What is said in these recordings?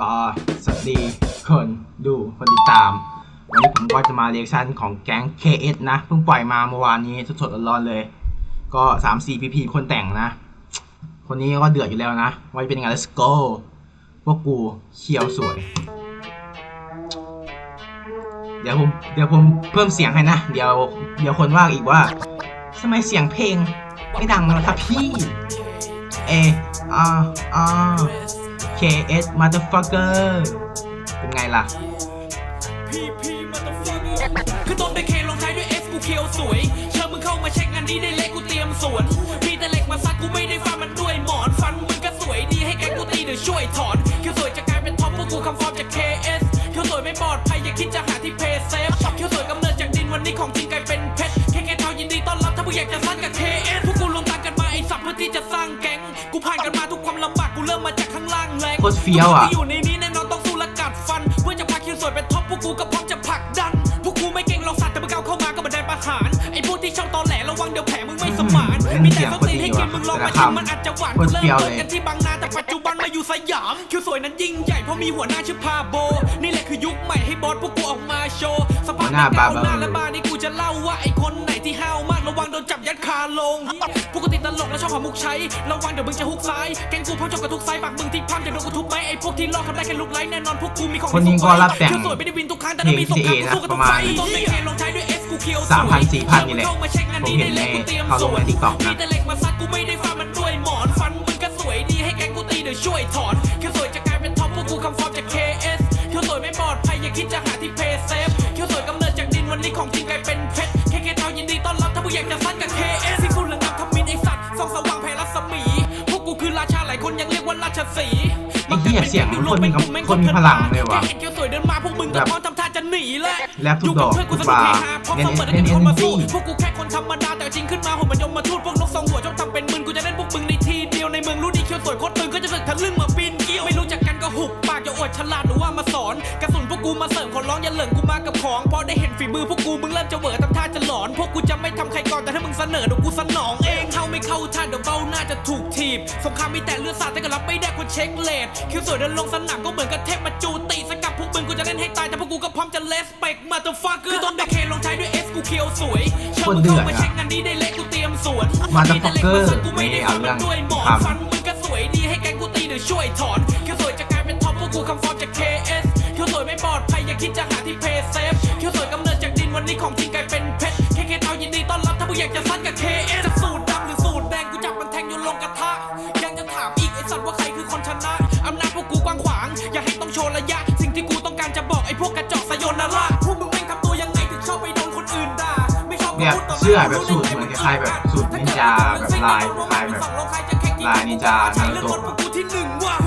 ก็สวัสดีคนดูคนติดตาม วันนี้ผมก็จะมาเรียกชันของแก๊ง KS นะ เพิ่งปล่อยมาเมื่อวานนี้สดๆร้อนๆเลย ก็ 3 4 PP คนแต่งนะ คนนี้ก็เดือดอยู่แล้วนะว่าจะเป็นยังไง let's go พวกกูเคียวสวย เดี๋ยวผมเดี๋ยวผมเพิ่มเสียงให้นะ เดี๋ยวเดี๋ยวคนว่าอีกว่าทำไมเสียงเพลงไม่ดังเลยครับพี่ A R R K KS motherfucker เป็นไงล่ะ คือต้นเป็นเคลงท้ายด้วย S กูเคียวสวย เชิญมึงเข้ามาเช็คงานนี้ได้เล็กกูเตรียมสวน มีแต่เหล็กมาซัดกูไม่ได้ฟันมันด้วยหมอน ฟันมึงก็สวยดีให้แกกูตีเดี๋ยวช่วยถอนคือสวย คตรเฟี้ยวอะที่อยู่ในนี้แน่นอนต้องสู้และกัดฟัน เพื่อจะพาคิวสวยเป็นท็อปพวกกูก็พร้อมจะผลักดัน พวกกูไม่เก่งหรอกสัตว์แต่มึงก้าวเข้ามาก็บันไดประหาร ไอ้พวกที่ชอบตอแหลระวังเดี๋ยวแผลมึงไม่สมาน มีแต่ส้นตีนให้กินมึงลองมาชิมมันอาจจะหวานโคตรเริ่เฟี้ยวมเลต้ยนกันที่บางนาแต่ปัจจุบันมาอยู่สยาม คิวสวยนั้นยิ่งใหญ่เพราะมีหัวหน้าชื่อพาโบ นี่แหละคือยุคใหม่ให้บอสพวกกูออกมาโชว์สภาพหัวหน้านักบาเล่าโบหน้าและบาร์นี่กูจะเล่าว่าไอ้คนไหนที่ห้าวมากระวังโดนจับยัดคาลงพวกกูติด ตลกและชอบหามุกใช้ ระวังเดี๋ยวมึงจะฮุกซ้าย แกงกูพร้อมจบกับทุกไซส์ปากมึงที่พังจะโดนกูทุบไหมไอ้พวกที่ลอกทำได้แค่ลุกไลท์แน่นอนพวกกูมีของคนนี้ก็รับแต่งคิวสวยไม่ได้วินทุกครั้งแต่ถ้ามีสงครามกูสู้กับทุกไฟต์ต้นในเคลงท้ายด้วยเอสกูเคียวสวยสามพันสี่พันนี่แหละเข้ามาเช็คงานนี้ได้เลยกูเตรียมเขาลงใน TikTok นะมีแต่เหล็กมาซัดกูไม่ได้ฟันมันด้วยหมอนฟันมึงก็สวยดีให้แกงกูตีเดี๋ยวช่วยถอนแค่สวยจะกลายเป็นท็อปพวกกูคำฟอร์มจาก KS แค่สวยไม่ปลอดภัยอย่าคิดจะหาที่เพย์เซฟแค่สวยกำเนิดจากดินวันนี้ของจริงกลายเป็นเพชรแค่แค่เท้ายินดีต้อนรับถ้าผู้อยากจะซัดกับ KS ชสีห์ไอ้เหี้ยเสียงมันคนมีกำคนมีพลังเลยว่ะแค่เห็นแค่สวยเดินมาพวกมึงก็พร้อมทำท่าจะหนีแหละแรปทุกดอกยู่บเพื่อนกูสทุกนุกบาเฮร์ฮาพร้อมเน้นเสมอได้เน้นกันคนมาสู้ energy พวกกูแค่คนธรรมดาแต่จริงขึ้นมาผมมันยมมาทูดพวกนกสองหัวชอบทำเป็นมึนกูจะเล่นพวกมึงในทีเดียวในเมืองรู้ดีเคียวสวยโคตรตึงก็จะสึกทะลึ่งมาปีนเกี้ยวไม่รู้จักกันก็ หุบปากอย่าอวดฉลาดหรือว่ามาสอน กระสุนพวกกูมาเสริมขอร้องอย่าเหลิงกูมากับของ พอได้เห็นฝีมือพวกกูมึงเริ่มจะเหวอทำท่าจะหลอน พวกกูจะไม่ทำใครก่อนแต่ถ้ามึงเสนอเดี๋ยวกูสนองเองเข้าไม่เข้าท่าเดี๋ยวเบ้าหน้าจะถูกถีบสงครามมีแต่เลือดสาดแต่ก็รับไม่ได้คนเช็คเลดเคียวสวยเดินลงสนามก็เหมือนกับเทพมาจูตีสกัดพวกมึงกูจะเล่นให้ตายแต่พวกกูก็พร้อมจะเลสเปกมาตัวฟักคือต้นด้วยเคลงท้ายด้วยเอสกูเคียวสวยเชิญมึงเข้ามาเช็คงานนี้ได้เล็กกูเตรียมสวน Motherfucker กูไม่ได้ฟันมันด้วยหมอนครับฟันมึงก็สวยดีให้แกงกูตีเดี๋ยวช่วยถอน คิดจะหาที่เพย์เซฟแค่สวยกำเนิดจากดินวันนี้ของจริงกลายเป็นเพชรแค่แค่เท้ายินดีต้อนรับถ้าผู้อยากจะซัดกับ KS จะสูตรดำหรือสูตรแดงกูจับมันแทงโยนลงกระทะยังจะถามอีกไอ้สัตว์ว่าใครคือคนชนะอำนาจพวกกูกว้างขวาง อย่าให้ต้องโชว์ระยะ สิ่งที่กูต้องการจะบอกไอ้พวกกระจอกสยนราพวกมึงแม่งทำตัวยังไงถึงชอบไปโดนคนอื่นด่าไม่ชอบเนี่ยพูดต่หาเสื้อแบบสูตรเหมือนคล้ายๆแบบสูตรนินจาแบบลายคล้ายแบบลายนินจานารูโตะ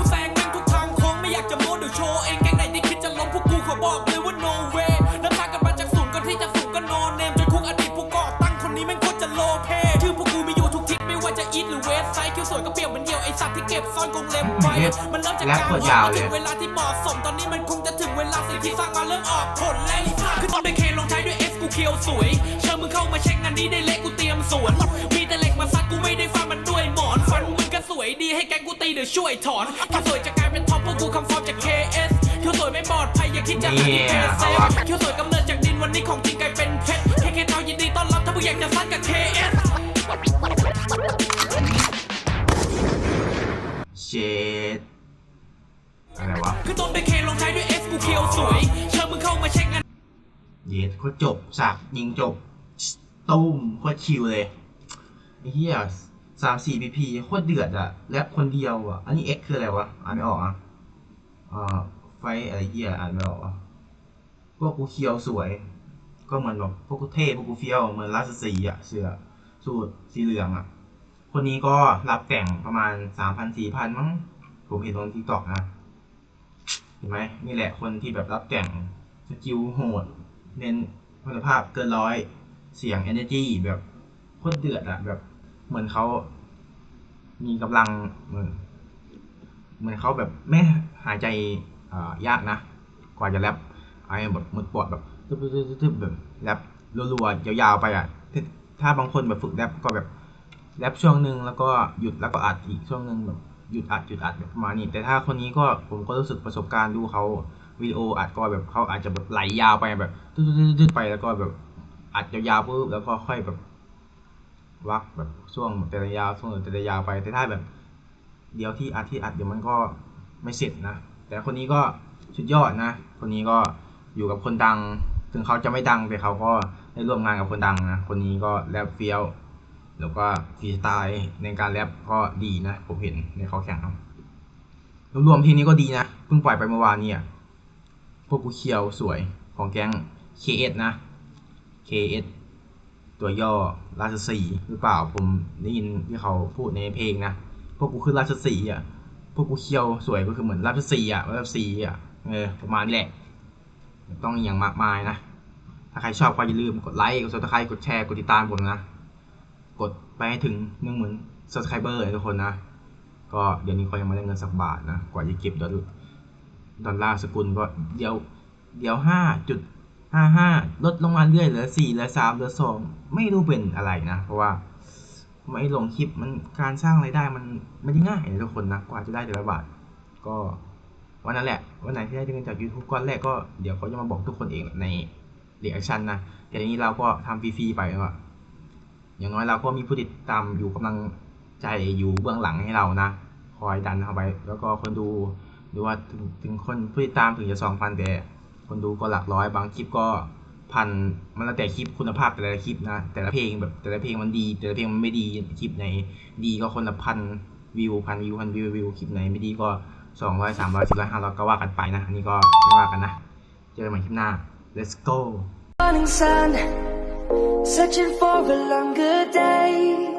ศไม่ว่าจะอีทหรือเวสไซด์คิวสวยก็เปรียบเหมือนเดียวไอสัตว์ที่เก็บซ่อนกรงเล็บไว้มันเริ่มจากแรปการโคตรยาวเลยถึงเวลาที่เหมาะสมตอนนี้มันคงจะถึงเวลาสิ่งที่สร้างมาเริ่มออกผลแล้วคือต้นด้วยเคลงท้ายด้วยเอสกูเคียวสวย เชิญมึงเข้ามาเช็คงานนี้ได้เล็กกูเตรียมสวนมีแต่เหล็กมาซัดกูไม่ได้ฟันมันด้วยหมอนฟันมึงก็สวยดีให้แกงกูตีเดี๋ยวช่วยถอนแค่สวยจะกลายเป็นท็อปพวกกูคำฟอร์มจาก KS แค่สวยไม่ปลอดภัยอย่าคิดจะหาที่เพย์เซฟแค่สวยกำเนิดจากดินวันนี้ของ เชดอะไรวะคือต้นด้วยเคลงท้ายด้วยเอสกูเคียวสวย เชิญมึงเข้ามาเช็คงานเย็ดโคตรจบฉากยิงจบ ตุ้มโคตรชิวเลยไอ้เหี้ยสามสี่พีพีโคตรเดือดอะแรปคนเดียวอะอันนี้เอ็กคืออะไรวะ อ่านไม่ออกอะอ่าไฟอะไรเหี้ยอ่านไม่ออกอะพวกกูเคียวสวย ก็เหมือนแบบพวกกูเท่พวกกูเฟี้ยวเหมือนราชสีห์อะเสื้อสูทสีเหลืองอะ คนนี้ก็รับแต่งประมาณสามพันสี่พันมั้ง ผมเห็นตรงทิกตอกนะ เห็นไหมนี่แหละคนที่แบบรับแต่งสกิลโหด เน้นคุณภาพเกินร้อย เสียง energy แบบโคตรเดือดอะแบบเหมือนเขามีกำลังเหมือนเหมือนเขาแบบไม่หายใจยากนะ กว่าจะแรปไอ้แบบหมดปอดแบบตึ๊บตึ๊บตึ๊บแบบแรปรัวๆยาวๆไปอะถ้าบางคนแบบฝึกแรปก็แบบ แรปช่วงหนึ่งแล้วก็หยุดแล้วก็อัดอีกช่วงหนึ่งแบบหยุดอัดหยุดอัดแบบประมาณนี้ แต่ถ้าคนนี้ก็ผมก็รู้สึกประสบการณ์ดูเขาวิดีโออัดก็แบบเขาอาจจะแบบไหลยาวไปแบบตืดๆไปแล้วก็แบบอัดยาวๆปุ๊บแล้วก็ค่อยแบบวักแบบช่วงแต่ละยาวช่วงแต่ละยาวไป แต่ถ้าแบบ เดี๋ยวที่อัดที่อัดเดี๋ยวมันก็ไม่เสร็จนะ แต่คนนี้ก็สุดยอดนะ คนนี้ก็อยู่กับคนดัง ถึงเขาจะไม่ดังแต่เขาก็ได้ร่วมงานกับคนดังนะ คนนี้ก็แรปเฟี้ยว แล้วก็ฟรีสไตล์ในการแรปก็ดีนะ ผมเห็นในเขาแข่งครับรวมๆทีนี้ก็ดีนะ เพิ่งปล่อยไปเมื่อวานเนี่ยพวกกูเคียวสวยของแก๊ง KS นะ KS ตัวย่อราชสีหรือเปล่าผมได้ยินที่เขาพูดในเพลงนะ พวกกูคือราชสีอะ พวกกูเคียวสวยก็คือเหมือนราชสีอะราชสีอะเออประมาณนี้แหละ ต้องอย่างมากมายนะ ถ้าใครชอบก็อย่าลืมกดไลค์ กดซับสไครต์กดแชร์ กดติดตามผมนะ กดไปให้ถึงหนึ่งหมื่นซับสไครเบอร์เลยทุกคนนะ ก็เดี๋ยวนี้เขายังไม่ได้เงินสักบาทนะ กว่าจะเก็บดอลดอลลาร์สกุลก็เดี๋ยวเดี๋ยวห้าจุดห้าห้าลดลงมาเรื่อยเหลือสี่เหลือสามเหลือสองไม่รู้เป็นอะไรนะ เพราะว่าไม่ลงคลิปมันการสร้างรายได้มันไม่ได้ง่ายนะทุกคนนะกว่าจะได้แต่ละบาทก็วันนั้นแหละวันไหนที่ได้เงินจาก YouTube ก้อนแรกก็เดี๋ยวเขาจะมาบอกทุกคนเองในเรีแอคชั่นนะแต่ทีนี้เราก็ทำฟรีๆไปแล้วอะ อย่างน้อยเราก็มีผู้ติดตามอยู่กำลังใจอยู่เบื้องหลังให้เรานะ คอยดันเข้าไป แล้วก็คนดูหรือว่าถึงถึงคนผู้ติดตามถึงจะสองพันแต่คนดูก็หลักร้อยบางคลิปก็พันมันแล้วแต่คลิปคุณภาพแต่ละคลิปนะ แต่ละเพลงแบบแต่ละเพลงมันดี แต่ละเพลงมันไม่ดีคลิปไหนดีก็คนละพันวิวพันวิวพันวิววิวคลิปไหนไม่ดีก็สองร้อยสามร้อยสี่ร้อยห้าร้อยก็ว่ากันไปนะอันนี้ก็ไม่ว่ากันนะ เจอกันใหม่คลิปหน้า let's go searching for a longer day.